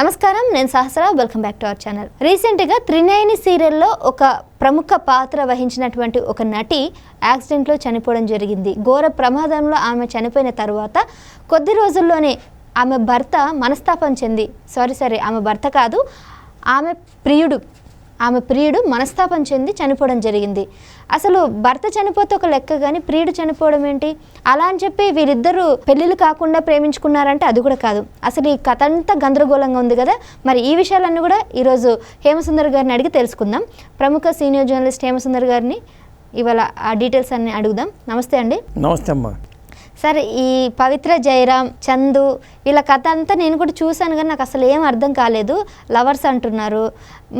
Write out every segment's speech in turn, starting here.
నమస్కారం నేను Sahasra welcome back to our channel. రీసెంట్గా త్రినయని సీరియల్లో ఒక ప్రముఖ పాత్ర వహించినటువంటి ఒక నటి యాక్సిడెంట్లో చనిపోవడం జరిగింది. ఘోర ప్రమాదంలో ఆమె చనిపోయిన తర్వాత కొద్ది రోజుల్లోనే ఆమె భర్త మనస్తాపం చెంది సారీ సారీ ఆమె భర్త కాదు ఆమె ప్రియుడు ఆమె ప్రియుడు మనస్తాపం చెంది చనిపోవడం జరిగింది. అసలు భర్త చనిపోతే ఒక లెక్క కానీ ప్రియుడు చనిపోవడం ఏంటి? అలా అని చెప్పి వీరిద్దరూ పెళ్ళిళ్ళు కాకుండా ప్రేమించుకున్నారంటే అది కూడా కాదు. అసలు ఈ కథ అంతా గందరగోళంగా ఉంది కదా? మరి ఈ విషయాలన్నీ కూడా ఈరోజు హేమసుందర్ గారిని అడిగి తెలుసుకుందాం. ప్రముఖ సీనియర్ జర్నలిస్ట్ హేమసుందర్ గారిని ఇవాళ ఆ డీటెయిల్స్ అన్ని అడుగుదాం. నమస్తే అండి. నమస్తే అమ్మా. సరే ఈ పవిత్ర జయరాం చందు వీళ్ళ కథ అంతా నేను కూడా చూశాను కానీ నాకు అసలు ఏం అర్థం కాలేదు. లవర్స్ అంటున్నారు.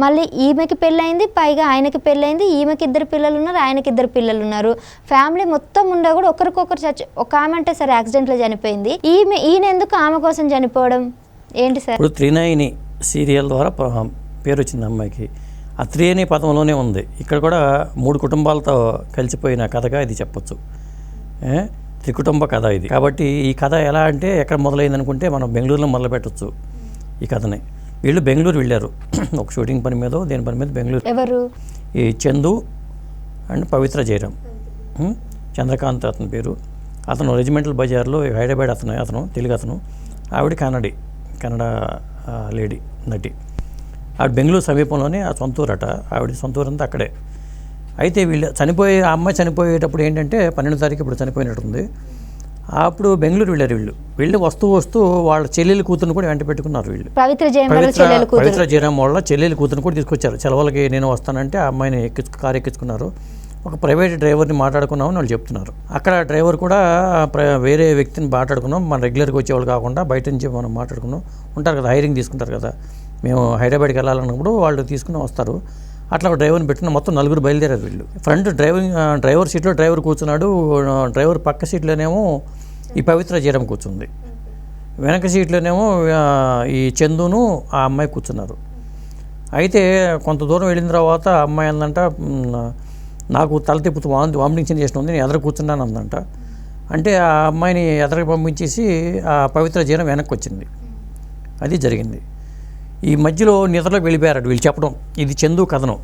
మళ్ళీ ఈమెకి పెళ్ళయింది పైగా ఆయనకి పెళ్ళయింది ఈమెకి ఇద్దరు పిల్లలు ఉన్నారు ఆయనకి ఇద్దరు పిల్లలు ఉన్నారు. ఫ్యామిలీ మొత్తం ఉండా కూడా ఒకరికొకరు చచ్చి ఒక ఆమె అంటే సరే యాక్సిడెంట్లో చనిపోయింది. ఈమె ఈయన ఎందుకు ఆమె కోసం చనిపోవడం? ఏంటి సార్? ఇప్పుడు త్రినయని సీరియల్ ద్వారా పేరు వచ్చింది అమ్మాయికి. ఆ త్రీ పదంలోనే ఉంది. ఇక్కడ కూడా మూడు కుటుంబాలతో కలిసిపోయిన కథగా ఇది చెప్పొచ్చు. త్రికుటుంబ కథ ఇది. కాబట్టి ఈ కథ ఎలా అంటే ఎక్కడ మొదలైంది అనుకుంటే మనం బెంగళూరులో మొదలు పెట్టచ్చు ఈ కథని. వీళ్ళు బెంగళూరు వెళ్ళారు. ఒక షూటింగ్ పని మీద దేని పని మీద? బెంగళూరు. ఎవరు? ఈ చందు అండ్ పవిత్ర జయరాం. ఉం? చంద్రకాంత్ అతని పేరు. అతను రెజిమెంటల్ బజార్లో హైదరాబాద్ అతను అతను తెలుగు అతను. ఆవిడ కన్నడి కన్నడ లేడీ నటి. ఆవిడ బెంగళూరు సమీపంలోనే ఆ సొంతూరట. ఆవిడ సొంతూరు అంతా అక్కడే. అయితే వీళ్ళు చనిపోయే ఆ అమ్మాయి చనిపోయేటప్పుడు ఏంటంటే పన్నెండు తారీఖు ఇప్పుడు చనిపోయినట్టుంది. అప్పుడు బెంగళూరు వెళ్ళారు వీళ్ళు. వెళ్ళి వస్తూ వస్తూ వాళ్ళ చెల్లెలు కూతురుని కూడా వెంట పెట్టుకున్నారు వీళ్ళు. పవిత్ర పవిత్ర కూతురు. జయరాం వాళ్ళ చెల్లెలు కూతురు కూడా తీసుకొచ్చారు. సెలవులకి నేను వస్తానంటే ఆ అమ్మాయిని ఎక్కించు కారు ఎక్కించుకున్నారు. ఒక ప్రైవేట్ డ్రైవర్ని మాట్లాడుకున్నామని వాళ్ళు చెప్తున్నారు. అక్కడ డ్రైవర్ కూడా వేరే వ్యక్తిని మాట్లాడుకున్నాం. మన రెగ్యులర్గా వచ్చేవాళ్ళు కాకుండా బయట నుంచి మనం మాట్లాడుకున్నాం. ఉంటారు కదా హైరింగ్ తీసుకుంటారు కదా. మేము హైదరాబాద్కి వెళ్ళాలన్నప్పుడు వాళ్ళు తీసుకుని వస్తారు. అట్లా ఒక డ్రైవర్ని పెట్టిన మొత్తం నలుగురు బయలుదేరారు వీళ్ళు. ఫ్రంట్ డ్రైవింగ్ డ్రైవర్ సీట్లో డ్రైవర్ కూర్చున్నాడు డ్రైవర్ పక్క సీట్లోనేమో ఈ పవిత్ర జయరాం కూర్చుంది. వెనక సీట్లోనేమో ఈ చందును ఆ అమ్మాయి కూర్చున్నారు. అయితే కొంత దూరం వెళ్ళిన తర్వాత ఆ అమ్మాయి అందంట నాకు తల తిప్పుతూ వామి వామిటింగ్ చేసిన ఉంది నేను ఎదర కూర్చున్నాను అందంట. అంటే ఆ అమ్మాయిని ఎదరకు పంపించేసి ఆ పవిత్ర జీరం వెనక్కి వచ్చింది. అది జరిగింది. ఈ మధ్యలో నిద్రలోకి వెళ్ళిపోయారు వీళ్ళు చెప్పడం. ఇది చందు కథనం.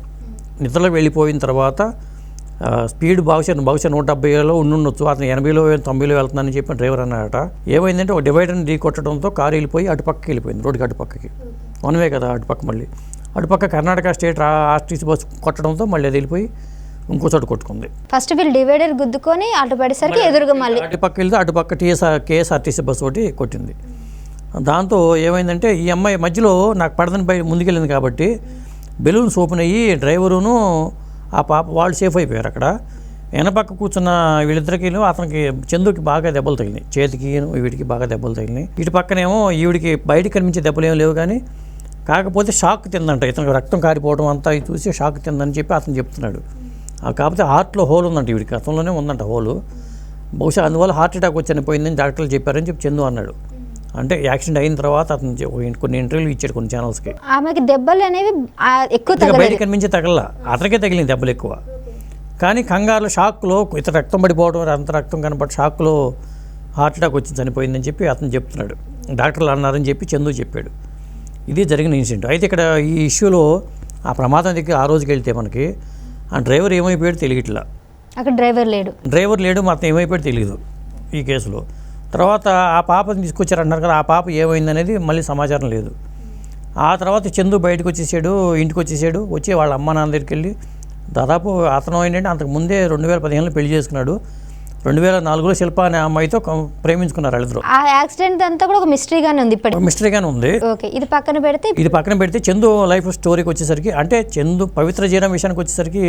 నిద్రలోకి వెళ్ళిపోయిన తర్వాత స్పీడ్ బహుశా బహుశా నూట డెబ్బైలో ఉండుండొచ్చు. అతను ఎనభైలో తొంభైలో వెళ్తున్నానని చెప్పి డ్రైవర్ అన్నాడట. ఏమైందంటే ఒక డివైడర్ని ఢీ కొట్టడంతో కారు వెళ్ళిపోయి అటుపక్కకి వెళ్ళిపోయింది. రోడ్డుకి అటుపక్కకి వన్ వే కదా అటుపక్క మళ్ళీ. అటుపక్క కర్ణాటక స్టేట్ ఆర్టీసీ బస్సు కొట్టడంతో మళ్ళీ అది వెళ్ళిపోయి ఇంకో చోట కొట్టుకుంది. ఫస్ట్ వీళ్ళు డివైడర్ గుద్దుకొని అటు పడేసరికి ఎదురుగా మళ్ళీ అటుపక్క వెళ్తే అటుపక్క టీఎస్ఆర్ కేఎస్ఆర్టీసీ బస్సు ఒకటి కొట్టింది. దాంతో ఏమైందంటే ఈ అమ్మాయి మధ్యలో నాకు పడదని బయట ముందుకెళ్ళింది కాబట్టి బెలూన్స్ ఓపెన్ అయ్యి డ్రైవరును ఆ పాప వాళ్ళు సేఫ్ అయిపోయారు అక్కడ. వెనపక్క కూర్చున్న వీళ్ళిద్దరికి అతనికి చందుకి బాగా దెబ్బలు తగిలినాయి. చేతికి వీడికి బాగా దెబ్బలు తగిలినాయి. ఇటు పక్కనేమో ఈవిడికి బయటికి కనిపించే దెబ్బలు ఏం లేవు కానీ కాకపోతే షాక్ తిందంట. ఇతనికి రక్తం కారిపోవడం అంతా ఇది చూసి షాక్ తిందని చెప్పి అతను చెప్తున్నాడు. కాకపోతే హార్ట్లో హోల్ ఉందంట వీడికి అతనిలోనే ఉందంట హోలు. బహుశా అందువల్ల హార్ట్ అటాక్ వచ్చి చనిపోయిందని డాక్టర్లు చెప్పారని చెప్పి చందు అన్నాడు. అంటే యాక్సిడెంట్ అయిన తర్వాత అతను కొన్ని ఇంటర్వ్యూలు ఇచ్చాడు కొన్ని ఛానల్స్కి. ఆమెకి దెబ్బలు అనేవి ఎక్కువ బయటికి కనిపించే తగల. అతనికే తగిలింది దెబ్బలు ఎక్కువ. కానీ కంగారులో షాక్లో ఇతర రక్తం పడిపోవడం అంత రక్తం కనపడి షాక్లో హార్ట్ అటాక్ వచ్చి చనిపోయిందని చెప్పి అతను చెప్తున్నాడు. డాక్టర్లు అన్నారని చెప్పి చందు చెప్పాడు. ఇది జరిగిన ఇన్సిడెంట్. అయితే ఇక్కడ ఈ ఇష్యూలో ఆ ప్రమాదం దగ్గర ఆ రోజుకి వెళ్తే మనకి ఆ డ్రైవర్ ఏమైపోయాడు తెలియట్లా. అక్కడ డ్రైవర్ లేడు. డ్రైవర్ లేడు మొత్తం ఏమైపోయాడు తెలియదు ఈ కేసులో. తర్వాత ఆ పాపని తీసుకొచ్చారంటున్నారు కదా ఆ పాప ఏమైందనేది మళ్ళీ సమాచారం లేదు. ఆ తర్వాత చందు బయటకు వచ్చేసాడు ఇంటికి వచ్చేసాడు వచ్చి వాళ్ళ అమ్మ నాన్న దగ్గరికి వెళ్ళి దాదాపు అతను ఏంటంటే అంతకు ముందే రెండు వేల పదిహేనులో పెళ్ళి చేసుకున్నాడు. రెండు వేల నాలుగులో శిల్ప అనే అమ్మాయితో ప్రేమించుకున్నారు వాళ్ళిద్దరు. ఆ యాక్సిడెంట్ అంతా కూడా ఒక మిస్టరీగానే ఉంది ఇప్పటికి. మిస్టరీగానే ఉంది. ఓకే ఇది పక్కన పెడితే ఇది పక్కన పెడితే చందు లైఫ్ స్టోరీకి వచ్చేసరికి అంటే చందు పవిత్ర జీరం విషయానికి వచ్చేసరికి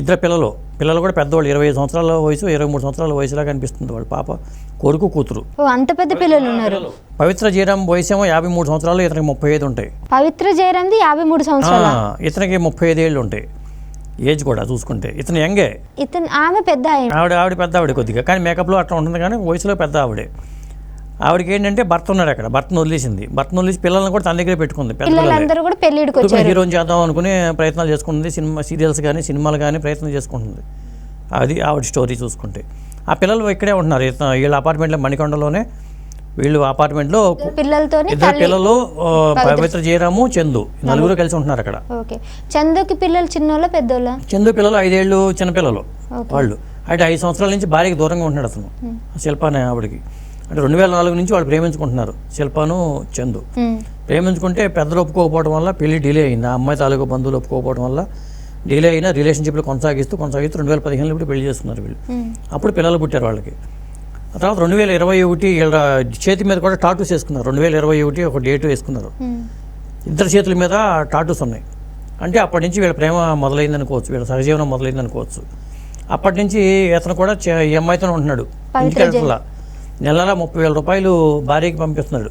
ఇద్దరు పిల్లలు. పిల్లలు కూడా పెద్దవాళ్ళు. ఇరవై ఐదు సంవత్సరాల వయసు ఇరవై మూడు సంవత్సరాల వయసులా కనిపిస్తుంది వాళ్ళ పాప. కొడుకు కూతురు. ఓ అంత పెద్ద పిల్లలు ఉన్నారు. పవిత్ర జీరం వయసు ఏమో యాభై మూడు సంవత్సరాలు ఇతనికి ముప్పై ఐదు ఉంటాయి. పవిత్ర జయరాంది యాభై మూడు సంవత్సరాలు? ఇతనికి ముప్పై ఐదు ఏళ్ళు ఉంటాయి. ఏజ్ కూడా చూసుకుంటే. ఇతను యంగే. ఇతను ఆమె పెద్ద ఆవిడ ఆవిడ పెద్ద ఆవిడ కొద్దిగా. కానీ మేకప్లో అట్లా ఉంటుంది కానీ వయసులో పెద్ద ఆవిడే. ఆవిడకి ఏంటంటే భర్త ఉన్నాడు అక్కడ. భర్తను వదిలేసింది. భర్తను వదిలేసి పిల్లల్ని కూడా తన దగ్గరే పెట్టుకుంది. పిల్లలందరూ కూడా వచ్చారు. హీరోని చేద్దాం అనుకుని ప్రయత్నాలు చేసుకుంటుంది. సినిమా సీరియల్స్ కానీ సినిమాలు కానీ ప్రయత్నం చేసుకుంటుంది. అది ఆవిడ స్టోరీ చూసుకుంటే. ఆ పిల్లలు ఇక్కడే ఉంటున్నారు. వీళ్ళ అపార్ట్మెంట్లో మణికొండలోనే. వీళ్ళు అపార్ట్మెంట్లో ఇద్దరు పిల్లలు పవిత్ర జయరాము చందు. నలుగురు కలిసి ఉంటున్నారు అక్కడ. ఓకే. చందుకి పిల్లలు చిన్నోళ్ళ పెద్దోళ్ళ? చందు పిల్లలు ఐదేళ్ళు చిన్నపిల్లలు. వాళ్ళు. అంటే ఐదు సంవత్సరాల నుంచి భార్యకి దూరంగా ఉంటున్నాడు అతను. శిల్ప అనే ఆవిడకి. అంటే రెండు వేల నాలుగు నుంచి వాళ్ళు ప్రేమించుకుంటున్నారు. శిల్పను చందు. ప్రేమించుకుంటే పెద్దలు ఒప్పుకోకపోవడం వల్ల పెళ్ళి డిలే అయింది. ఆ అమ్మాయి తాలూకు బంధువులు ఒప్పుకోకపోవడం వల్ల డిలే అయినా రిలేషన్షిప్లు కొనసాగిస్తూ కొనసాగిస్తూ రెండు వేల పదిహేనులో ఇప్పుడు పెళ్ళి చేస్తున్నారు వీళ్ళు. అప్పుడు పిల్లలు పుట్టారు వాళ్ళకి. ఆ తర్వాత రెండు వేల ఇరవై ఒకటి వీళ్ళ చేతి మీద కూడా టాటూస్ వేసుకున్నారు. రెండు వేల ఇరవై ఒకటి ఒక డేట్ వేసుకున్నారు. ఇద్దరు చేతుల మీద టాటూస్ ఉన్నాయి. అంటే అప్పటి నుంచి వీళ్ళ ప్రేమ మొదలైంది అనుకోవచ్చు. వీళ్ళ సహజీవనం మొదలైంది అనుకోవచ్చు. అప్పటి నుంచి ఇతను కూడా ఈ అమ్మాయితోనే ఉంటున్నాడు. ఇంటికి వెళ్తున్నా నెల నెల ముప్పై వేల రూపాయలు భార్యకి పంపిస్తున్నాడు.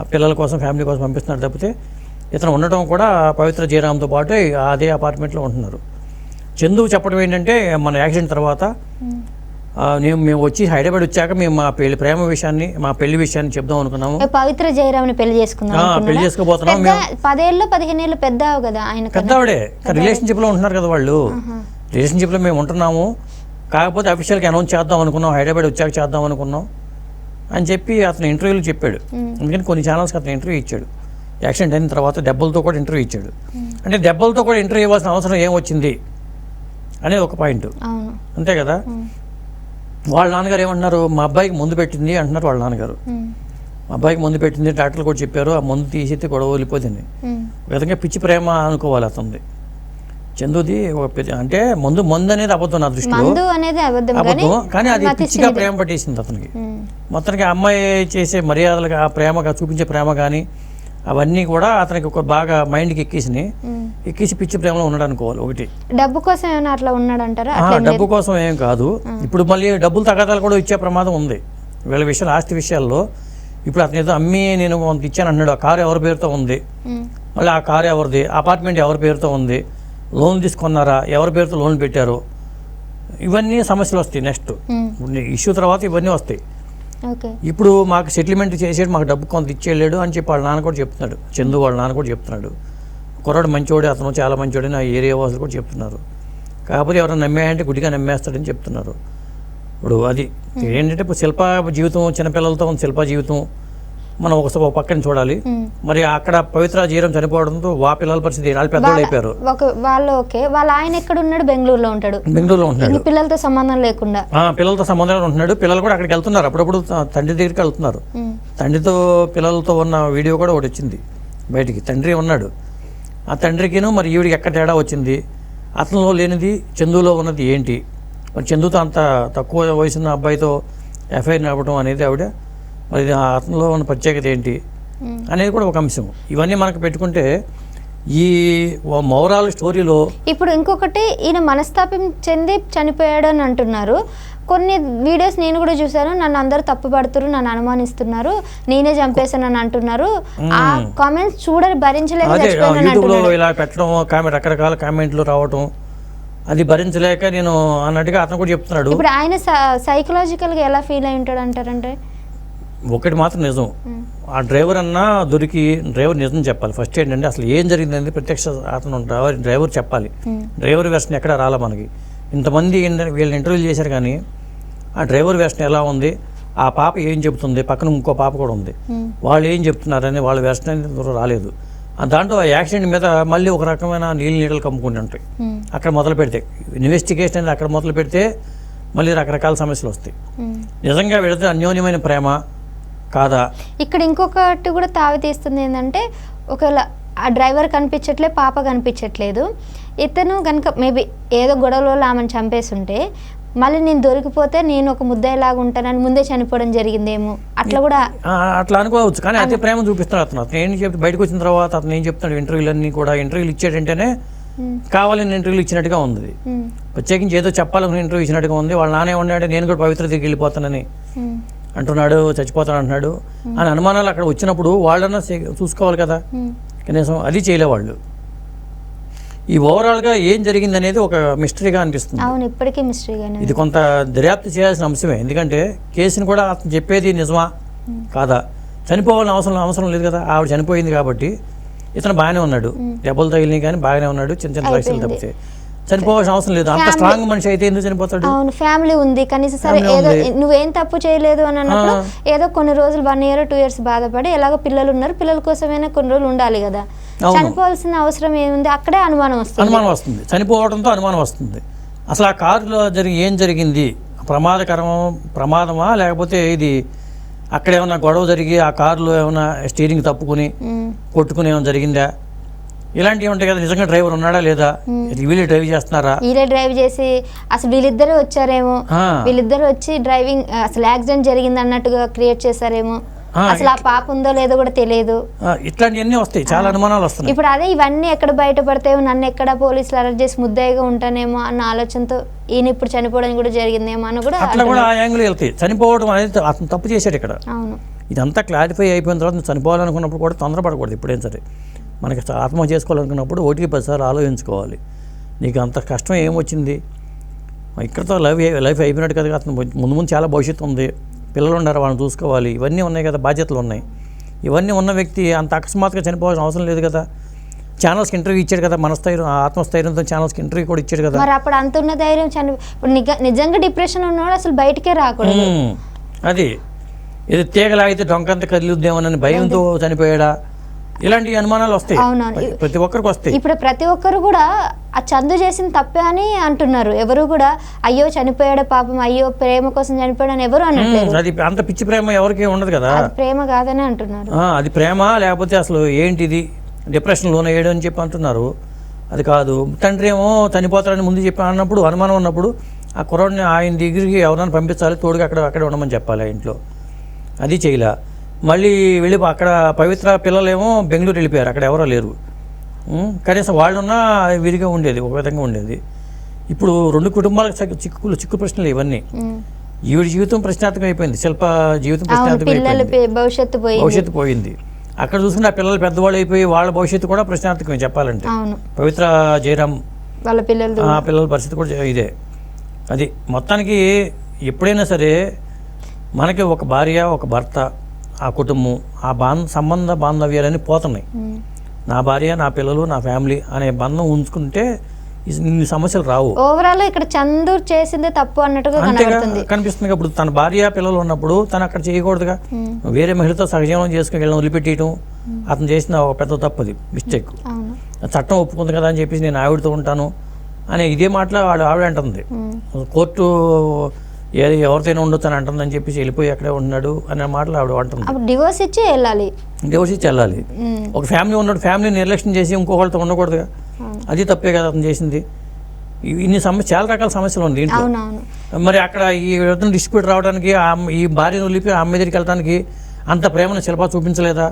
ఆ పిల్లల కోసం ఫ్యామిలీ కోసం పంపిస్తున్నాడు తప్పితే ఇతను ఉండటం కూడా పవిత్ర జయరామ్తో పాటు అదే అపార్ట్మెంట్లో ఉంటున్నారు. చందు చెప్పడం ఏంటంటే మన యాక్సిడెంట్ తర్వాత నేను మేము వచ్చి హైదరాబాద్ వచ్చాక మేము మా పెళ్ళి ప్రేమ విషయాన్ని మా పెళ్ళి విషయాన్ని చెప్దాం అనుకున్నాము. పవిత్ర జయరామ్ని పెళ్ళి అనుకున్నారా? పెళ్ళి చేసుకోబోతున్నాం పదేళ్ళు పదిహేను ఏళ్ళు పెద్ద కదా ఆయన. పెద్దవాడే రిలేషన్షిప్లో ఉంటున్నారు కదా వాళ్ళు. రిలేషన్షిప్లో మేము ఉంటున్నాము. కాకపోతే అఫీషియల్గా అనౌన్స్ చేద్దాం అనుకున్నాం హైదరాబాద్ వచ్చాక చేద్దాం అనుకున్నాం. అని చెప్పి అతను ఇంటర్వ్యూలు చెప్పాడు. ఎందుకని కొన్ని ఛానల్స్కి అతను ఇంటర్వ్యూ ఇచ్చాడు. యాక్సిడెంట్ అయిన తర్వాత దెబ్బలతో కూడా ఇంటర్వ్యూ ఇచ్చాడు. అంటే దెబ్బలతో కూడా ఇంటర్వ్యూ ఇవ్వాల్సిన అవసరం ఏం వచ్చింది అనేది ఒక పాయింట్ అంతే కదా? వాళ్ళ నాన్నగారు ఏమంటున్నారు? మా అబ్బాయికి ముందు పెట్టింది అంటున్నారు వాళ్ళ నాన్నగారు. మా అబ్బాయికి ముందు పెట్టింది డాక్టర్లు కూడా చెప్పారు. ఆ మందు తీసేస్తే గొడవ వెళ్ళిపోతుంది విధంగా పిచ్చి ప్రేమ అనుకోవాలి అతనిది. చందుది ఒక అంటే మందు మందు అనేది అబద్ధం నా దృష్టిలో. అనేది అబద్ధం కానీ అది పిచ్చిగా ప్రేమ పట్టేసింది అతనికి. మొత్తానికి అమ్మాయి చేసే మర్యాదలుగా ఆ ప్రేమగా చూపించే ప్రేమ కానీ అవన్నీ కూడా అతనికి ఒక బాగా మైండ్కి ఎక్కేసినాయి. ఉమ్. ఎక్కేసి పిచ్చి ప్రేమలో ఉన్నాడు అనుకోవాలి ఒకటి. డబ్బు కోసం ఏమైనా అట్లా ఉన్నాడంటారా? డబ్బు కోసం ఏం కాదు. ఇప్పుడు మళ్ళీ డబ్బులు తగాదాలు కూడా ఇచ్చే ప్రమాదం ఉంది. వీళ్ళ విషయాలు ఆస్తి విషయాల్లో. ఇప్పుడు అతను ఏదో అమ్మి నేను ఇచ్చాను అన్నాడు. ఆ కారు ఎవరి పేరుతో ఉంది? మళ్ళీ ఆ కారు ఎవరిది? అపార్ట్మెంట్ ఎవరి పేరుతో ఉంది? లోన్ తీసుకున్నారా? ఎవరి పేరుతో లోన్ పెట్టారు? ఇవన్నీ సమస్యలు వస్తాయి నెక్స్ట్. ఉమ్, ఇష్యూ తర్వాత ఇవన్నీ వస్తాయి. ఇప్పుడు మాకు సెటిల్మెంట్ చేసేది మాకు డబ్బు కొంత ఇచ్చేయలేడు అని చెప్పి వాళ్ళ నాన్న కూడా చెప్తున్నాడు. చందు వాళ్ళ నాన్న కూడా చెప్తున్నాడు. కుర్రాడు మంచోడే అతను చాలా మంచోడే నా ఏరియా వాసులు కూడా చెప్తున్నారు. కాకపోతే ఎవరైనా నమ్మేయంటే గుడిగా నమ్మేస్తాడని చెప్తున్నారు. ఇప్పుడు అది ఏంటంటే ఇప్పుడు శిల్ప జీవితం చిన్నపిల్లలతో ఉన్న శిల్ప జీవితం మనం ఒక పక్కన చూడాలి. మరి అక్కడ పవిత్ర జీరం చనిపోవడంతో వా పిల్లల పరిస్థితి వాళ్ళు పెద్దోళ్ళు అయిపోయారు. వాళ్ళు ఓకే. వాళ్ళ ఆయన ఎక్కడ ఉన్నాడు బెంగళూరులో ఉంటాడు. బెంగళూరులో ఇంక పిల్లలతో సంబంధం లేకుండా. ఆ, పిల్లలతో సంబంధంలో ఉంటున్నాడు. పిల్లలు కూడా అక్కడికి వెళ్తున్నారు. అప్పుడప్పుడు తండ్రి దగ్గరికి వెళ్తున్నారు. తండ్రితో పిల్లలతో ఉన్న వీడియో కూడా ఒకటి వచ్చింది బయటికి. తండ్రి ఉన్నాడు. ఆ తండ్రికిను మరి ఈవిడికి ఎక్కడ తేడా వచ్చింది? అతనిలో లేనిది చందులో ఉన్నది ఏంటి? మరి చందుతో అంత తక్కువ వయసున్న అబ్బాయితో ఎఫ్ఐఆర్ నడపడం అనేది ఆవిడ మరి ఇది ఆ అతనిలో ఉన్న ప్రత్యేకత ఏంటి. అనేది కూడా ఒక అంశం. ఇవన్నీ మనకు పెట్టుకుంటే ఈ మౌరాల స్టోరీలో ఇప్పుడు ఇంకొకటి ఈయన మనస్తాపం చెంది చనిపోయాడు అని అంటున్నారు. కొన్ని వీడియోస్ నేను కూడా చూశాను. నన్ను అందరూ తప్పుపడుతున్నారు నన్ను అనుమానిస్తున్నారు. నేనే చంపేశానని అంటున్నారు. ఆ కామెంట్స్ చూడని భరించలేక ఇలా పెట్టడం కామెంట్ రకరకాల కామెంట్లు రావటం అది భరించలేక నేను అన్నట్టుగా అతను కూడా చెప్తున్నాడు. ఇప్పుడు ఆయన సైకలాజికల్గా ఎలా ఫీల్ అయి ఉంటాడు అంటారంటే ఒకటి మాత్రం నిజం. ఆ డ్రైవర్ అన్నా దొరికి డ్రైవర్ నిజం చెప్పాలి. ఫస్ట్ ఏంటంటే అసలు ఏం జరిగిందని ప్రత్యక్ష అతను డ్రైవర్ డ్రైవర్ చెప్పాలి. డ్రైవర్ వెర్షన్ ఎక్కడ రాలా మనకి? ఇంతమంది వీళ్ళని ఇంటర్వ్యూ చేశారు కానీ ఆ డ్రైవర్ వెర్షన్ ఎలా ఉంది? ఆ పాప ఏం చెబుతుంది? పక్కన ఇంకో పాప కూడా ఉంది. వాళ్ళు ఏం చెప్తున్నారని వాళ్ళ వెర్షన్ అనేది రాలేదు. దాంట్లో ఆ యాక్సిడెంట్ మీద మళ్ళీ ఒక రకమైన నీళ్ళు నీడలు కమ్ముకుని ఉంటాయి. అక్కడ మొదలు పెడితే ఇన్వెస్టిగేషన్ అనేది అక్కడ మొదలు పెడితే మళ్ళీ రకరకాల సమస్యలు వస్తాయి. నిజంగా వెళితే అన్యోన్యమైన ప్రేమ కాదా? ఇక్కడ ఇంకొకటి కూడా తావి తీస్తుంది ఏంటంటే ఒకవేళ ఆ డ్రైవర్ కనిపించట్లే పాప కనిపించట్లేదు. ఇతను కనుక మేబీ ఏదో గొడవలో ఆమెను చంపేసి ఉంటే మళ్ళీ నేను దొరికిపోతే నేను ఒక ముద్దలాగా ఉంటానని ముందే చనిపోవడం జరిగిందేమో. అట్లా కూడా అట్లా అనుకోవచ్చు. కానీ అతి ప్రేమ చూపిస్తాడు అతను. అతను ఏం చెప్తే బయటకు వచ్చిన తర్వాత అతను ఏం చెప్తాడు? ఇంటర్వ్యూలన్నీ కూడా ఇంటర్వ్యూలు ఇచ్చాడంటేనే కావాలని ఇంటర్వ్యూలు ఇచ్చినట్టుగా ఉంది. ప్రత్యేకించి ఏదో చెప్పాలని ఇంటర్వ్యూ ఇచ్చినట్టుగా ఉంది. వాళ్ళ నాన్న ఏమన్నాడు నేను కూడా పవిత్ర దగ్గరికి వెళ్ళిపోతానని అంటున్నాడు చచ్చిపోతాను అంటున్నాడు. అని అనుమానాలు అక్కడ వచ్చినప్పుడు వాళ్ళన్నా చూసుకోవాలి కదా. కనీసం అది చేయలే వాళ్ళు. ఈ ఓవరాల్గా ఏం జరిగింది అనేది ఒక మిస్టరీగా అనిపిస్తుంది. అవును ఇప్పటికీ మిస్టరీగానే ఇది కొంత దర్యాప్తు చేయాల్సిన అంశమే. ఎందుకంటే కేసుని కూడా అతను చెప్పేది నిజమా? కాదా? చనిపోవాలని అవసరం అవసరం లేదు కదా? ఆవిడ చనిపోయింది కాబట్టి ఇతను బాగానే ఉన్నాడు. దెబ్బలు తగిలినాయి కానీ బాగానే ఉన్నాడు. చిన్న చిన్న సమస్యలు తప్పితే. చనిపోవాల్సిన అవసరం లేదు. అంత స్ట్రాంగ్ మనిషి అయితే ఎందుకు చనిపోతాడు? అవును ఫ్యామిలీ ఉంది. కనీసం సరే ఏదో. నువ్వేం తప్పు చేయలేదు అని అన్నప్పుడు. ఏదో కొన్ని రోజులు వన్ ఇయర్ టూ ఇయర్స్ బాధపడి ఎలాగో పిల్లలు ఉన్నారు. పిల్లల కోసమైనా కొన్ని రోజులు ఉండాలి కదా. చనిపోవాల్సిన అవసరం ఏముంది? అక్కడే అనుమానం వస్తుంది. అనుమానం వస్తుంది. చనిపోవడంతో అనుమానం వస్తుంది. అసలు ఆ కారులో జరిగి ఏం జరిగింది? ప్రమాదకరం ప్రమాదమా? లేకపోతే ఇది అక్కడ ఏమైనా గొడవ జరిగి ఆ కారులో ఏమైనా స్టీరింగ్ తప్పుకుని కొట్టుకుని ఏమైనా జరిగిందా? ఇలాంటివి ఉంటాయి కదా నిజంగా డ్రైవర్ ఉన్నాడా లేదా? వీళ్ళు డ్రైవ్ చేస్తున్నారా? వీళ్ళే డ్రైవ్ చేసి అసలు వీళ్ళిద్దరూ వచ్చారేమో. వీళ్ళిద్దరు వచ్చి డ్రైవింగ్ అసలు యాక్సిడెంట్ జరిగింది అన్నట్టుగా క్రియేట్ చేశారేమో? అసలు ఆ పాప ఉందో లేదో కూడా తెలియదు. ఇట్లాంటివన్నీ వస్తాయి. చాలా అనుమానాలు వస్తున్నాయి. ఇప్పుడు అదే ఇవన్నీ ఎక్కడ బయటపడతాయో నన్ను ఎక్కడ పోలీసులు అరెస్ట్ చేసి ముద్దాయిగా ఉంటానేమో అన్న ఆలోచనతో ఈయన ఇప్పుడు చనిపోవడం కూడా జరిగిందేమో అని కూడా అట్లా కూడా ఆ యాంగిల్ వెళ్తాయి. చనిపోవడం అనేది అతను తప్పు చేశాడు ఇక్కడ. అవును. ఇదంతా క్లారిఫై అయిపోయిన తర్వాత చనిపోవాలనుకున్నప్పుడు కూడా తొందరపడకూడదు ఇప్పుడేం సరే. మనకి ఆత్మహత్య చేసుకోవాలనుకున్నప్పుడు ఒకటికి పదిసార్లు ఆలోచించుకోవాలి. నీకు అంత కష్టం ఏమొచ్చింది? ఇక్కడతో లైఫ్ లైఫ్ అయిపోయినట్టు కదా అతను ముందు ముందు చాలా భవిష్యత్తు ఉంది. పిల్లలు ఉన్నారు వాళ్ళని చూసుకోవాలి. ఇవన్నీ ఉన్నాయి కదా బాధ్యతలు ఉన్నాయి. ఇవన్నీ ఉన్న వ్యక్తి అంత అకస్మాత్తుగా చనిపోవాల్సిన అవసరం లేదు కదా. ఛానల్స్కి ఇంటర్వ్యూ ఇచ్చాడు కదా మనస్థైర్యం ఆత్మస్థైర్యంతో ఛానల్స్కి ఇంటర్వ్యూ కూడా ఇచ్చాడు కదా. మరి అప్పుడు అంత ఉన్న ధైర్యం చని నిజంగా డిప్రెషన్ ఉన్నవాడు అసలు బయటికే రాకూడదు. అది. ఇది తీగలాగితే డొంకంత కదిలిద్దామని భయంతో చనిపోయాడా? ఇలాంటి అనుమానాలు వస్తాయి. అవునవును. ప్రతి- ఒక్కరికి వస్తాయి. ఇప్పుడు ప్రతి ఒక్కరు కూడా ఆ చందు చేసిన తప్పే అని అంటున్నారు. ఎవరు కూడా అయ్యో చనిపోయాడు పాపం అయ్యో ప్రేమ కోసం చనిపోయాడు అని ఎవరు అనట్లేదు. అది అంత పిచ్చి ప్రేమ ఎవరికి ఉండదు కదా. ప్రేమ కాదని అంటున్నారు. అది ప్రేమ లేకపోతే అసలు ఏంటిది? డిప్రెషన్ లోన్ వేయడం అని చెప్పి అంటున్నారు. అది కాదు. తండ్రి ఏమో చనిపోతాడని ముందు చెప్పి అన్నప్పుడు అనుమానం ఉన్నప్పుడు ఆ కుర్రాడిని ఆయన దగ్గరికి ఎవరైనా పంపించాలి తోడుగా అక్కడ అక్కడ ఉండమని చెప్పాలి ఇంట్లో. అది చేయలే. మళ్ళీ వెళ్ళి అక్కడ పవిత్ర పిల్లలేమో బెంగళూరు వెళ్ళిపోయారు. అక్కడ ఎవరో లేరు. కనీసం వాళ్ళున్నా విరిగా ఉండేది ఒక విధంగా ఉండేది. ఇప్పుడు రెండు కుటుంబాలకు చిక్కు- చిక్కులు చిక్కు ప్రశ్నలు ఇవన్నీ. ఈవిడ జీవితం ప్రశ్నార్థకం అయిపోయింది శిల్ప జీవితం ప్రశ్నార్థకం భవిష్యత్తు పోయింది. భవిష్యత్తు పోయింది. అక్కడ చూసుకుంటే ఆ పిల్లలు పెద్దవాళ్ళు అయిపోయి వాళ్ళ భవిష్యత్తు కూడా ప్రశ్నార్థకమే చెప్పాలంటే. పవిత్ర జయరాం వాళ్ళ పిల్లలు ఆ పిల్లల పరిస్థితి కూడా ఇదే. అది మొత్తానికి ఎప్పుడైనా సరే మనకి ఒక భార్య ఒక భర్త ఆ కుటుంబం ఆ బాంధ సంబంధ బాంధవ్యాలన్నీ పోతున్నాయి. నా భార్య నా పిల్లలు నా ఫ్యామిలీ అనే బంధం ఉంచుకుంటే ఇన్ని సమస్యలు రావు. ఓవరాల్ ఇక్కడ చందు చేసిందే తప్పు అన్నట్టుగా కనబడుతుంది. కనిపిస్తుంది ఇప్పుడు తన భార్య పిల్లలు ఉన్నప్పుడు తను అక్కడ చేయకూడదుగా. వేరే మహిళతో సహజీవనం చేసుకుని వెళ్ళడం వదిలిపెట్టేయటం అతను చేసిన ఒక పెద్ద తప్పది మిస్టేక్ చట్టం ఒప్పుకుంది కదా అని చెప్పేసి నేను ఆవిడతో ఉంటాను అనే ఇదే మాటలో వాడు ఆవిడ అంటుంది. కోర్టు ఏది ఎవరితోనే ఉండొచ్చు అని అంటుందని చెప్పేసి వెళ్ళిపోయి అక్కడే ఉన్నాడు అనే మాటలు ఆవిడ అంటుంది డివోర్స్ ఇచ్చి వెళ్ళాలి. డివోర్స్ ఇచ్చి వెళ్ళాలి. ఒక ఫ్యామిలీ ఉన్నాడు ఫ్యామిలీ నిర్లక్ష్యం చేసి ఇంకొకళ్ళతో ఉండకూడదుగా. అది తప్పే కదా అతను చేసింది. ఇన్ని సమస్య చాలా రకాల సమస్యలు ఉంది దీంట్లో. మరి అక్కడ ఈ విధంగా డిస్ప్యూట్ రావడానికి ఈ భార్యను వదిలిపి ఆ అమ్మ దగ్గరికి వెళ్ళడానికి అంత ప్రేమను శిల్ప చూపించలేదా?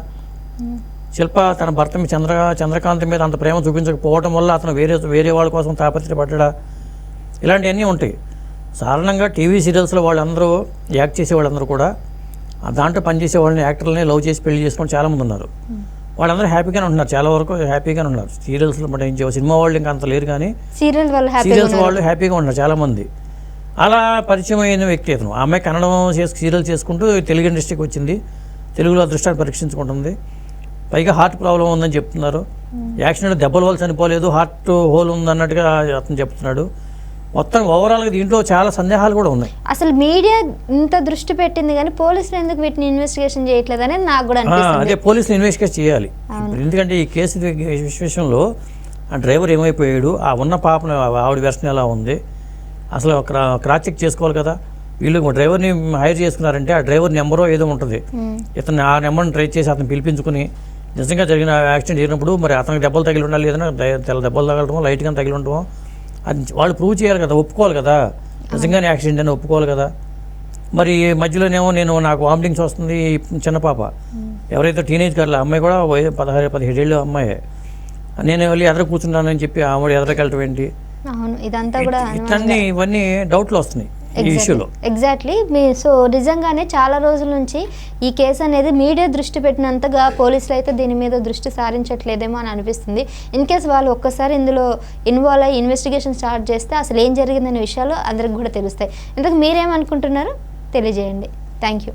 శిల్ప తన భర్త మీద చంద్ర చంద్రకాంత్ మీద అంత ప్రేమ చూపించకపోవడం వల్ల అతను వేరే వేరే వాళ్ళ కోసం తాపత్రపడ్డా ఇలాంటివన్నీ ఉంటాయి. సాధారణంగా టీవీ సీరియల్స్లో వాళ్ళందరూ యాక్ట్ చేసే వాళ్ళందరూ కూడా ఆ దాంట్లో పనిచేసే వాళ్ళని యాక్టర్లని లవ్ చేసి పెళ్ళి చేసుకొని చాలామంది ఉన్నారు. వాళ్ళందరూ హ్యాపీగానే ఉంటున్నారు చాలా వరకు హ్యాపీగానే ఉన్నారు. సీరియల్స్లో మరి ఏం సినిమా వాళ్ళు ఇంకా అంత లేరు కానీ సీరియల్స్ వాళ్ళు హ్యాపీగా ఉన్నారు. చాలామంది అలా పరిచయం అయిన వ్యక్తి అతను. ఆమె కన్నడం చేసి సీరియల్ చేసుకుంటూ తెలుగు ఇండస్ట్రీకి వచ్చింది. తెలుగులో అదృష్టాన్ని పరీక్షించుకుంటుంది. పైగా హార్ట్ ప్రాబ్లం ఉందని చెప్తున్నారు. యాక్సిడెంట్ దెబ్బల వల్ల చనిపోలేదు. హార్ట్ హోల్ ఉందన్నట్టుగా అతను చెప్తున్నాడు. మొత్తం ఓవరాల్గా దీంట్లో చాలా సందేహాలు కూడా ఉన్నాయి. అసలు మీడియా ఇంత దృష్టి పెట్టింది కానీ పోలీసులు ఎందుకు వీటిని ఇన్వెస్టిగేషన్ చేయట్లేదు అనేది నాకు కూడా అదే పోలీసులు ఇన్వెస్టిగేట్ చేయాలి. ఎందుకంటే ఈ కేసు విషయంలో ఆ డ్రైవర్ ఏమైపోయాడు ఆ ఉన్న పాపను ఆవిడ వెర్షన్ ఎలా ఉంది అసలు క్రా క్రాస్ చెక్ చేసుకోవాలి కదా. వీళ్ళు డ్రైవర్ని హైర్ చేసుకున్నారంటే ఆ డ్రైవర్ నెంబరో ఏదో ఉంటుంది. ఇతను ఆ నెంబర్ని ట్రై చేసి అతను పిలిపించుకుని నిజంగా జరిగిన యాక్సిడెంట్ జరిగినప్పుడు మరి అతనికి దెబ్బలు తగిలి ఉండాలి ఏదైనా తెల్ల దెబ్బలు తగలటమో లైట్గా తగిలి ఉండటమో అది వాళ్ళు ప్రూవ్ చేయాలి కదా ఒప్పుకోవాలి కదా. నిజంగానే యాక్సిడెంట్ అని ఒప్పుకోవాలి కదా. మరి మధ్యలోనేమో నేను నాకు వామిటింగ్స్ వస్తుంది చిన్న పాప. ఎవరైతే టీనేజ్ గర్ల్ అమ్మాయి కూడా పదహారు పదిహేడేళ్ళు అమ్మాయి. నేను వెళ్ళి ఎదురు కూర్చున్నానని చెప్పి ఆవిడ ఎదురుకి వెళ్ళటం ఏంటి ఇదంతా కూడా ఇవన్నీ డౌట్లు వస్తున్నాయి. ఇష్యూలో ఎగ్జాక్ట్లీ మీ సో నిజంగానే చాలా రోజుల నుంచి ఈ కేసు అనేది మీడియా దృష్టి పెట్టినంతగా పోలీసులు అయితే దీని మీద దృష్టి సారించట్లేదేమో అని అనిపిస్తుంది. ఇన్ కేస్ వాళ్ళు ఒక్కసారి ఇందులో ఇన్వాల్వ్ అయ్యి ఇన్వెస్టిగేషన్ స్టార్ట్ చేస్తే అసలు ఏం జరిగిందనే విషయాలు అందరికి కూడా తెలుస్తాయి. ఇంతకు మీరేమనుకుంటున్నారు? తెలియజేయండి. Thank you